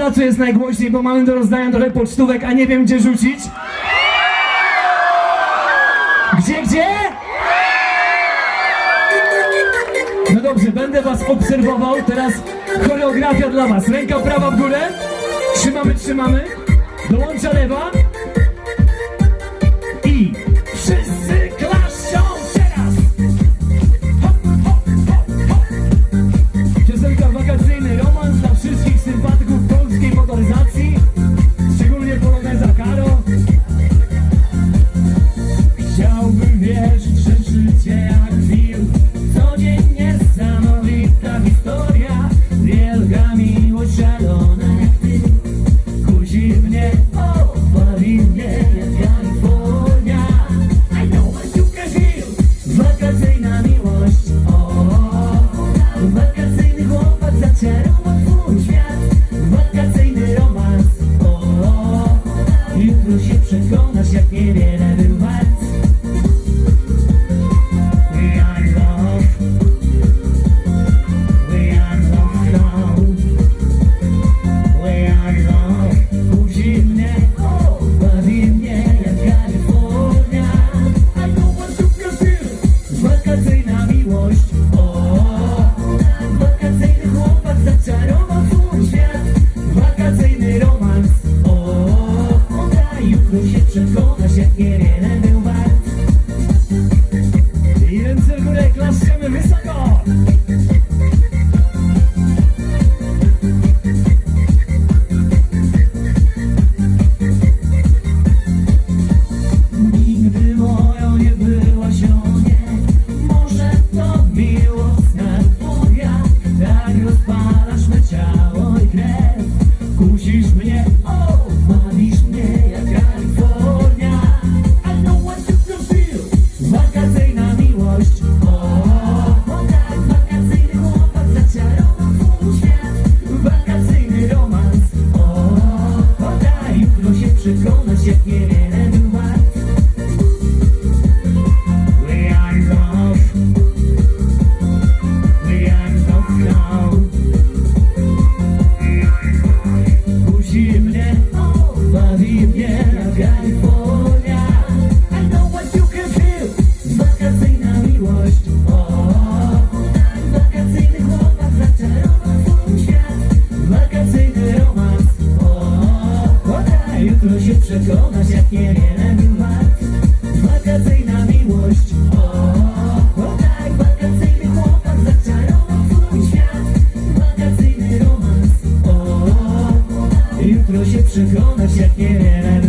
placu jest najgłośniej, bo mamy do rozdania trochę pocztówek, a nie wiem gdzie rzucić. Gdzie, gdzie? No dobrze, będę was obserwował. Teraz choreografia dla was. Ręka prawa w górę. Trzymamy, trzymamy. Dołącza lewa. Trudno się przekonać, jak niewiele mi wart Wakacyjna miłość, o, o tak Wakacyjny chłopak zaczarował swój świat. Wakacyjny romans, o, o tak. Jutro się przekonać, jak niewiele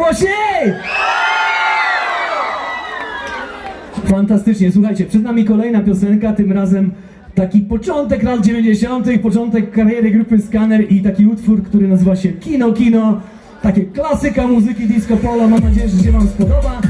głośniej! Fantastycznie, słuchajcie, przed nami kolejna piosenka, tym razem taki początek lat 90., początek kariery grupy Scanner i taki utwór, który nazywa się Kino Kino. Takie klasyka muzyki disco polo, mam nadzieję, że się Wam spodoba.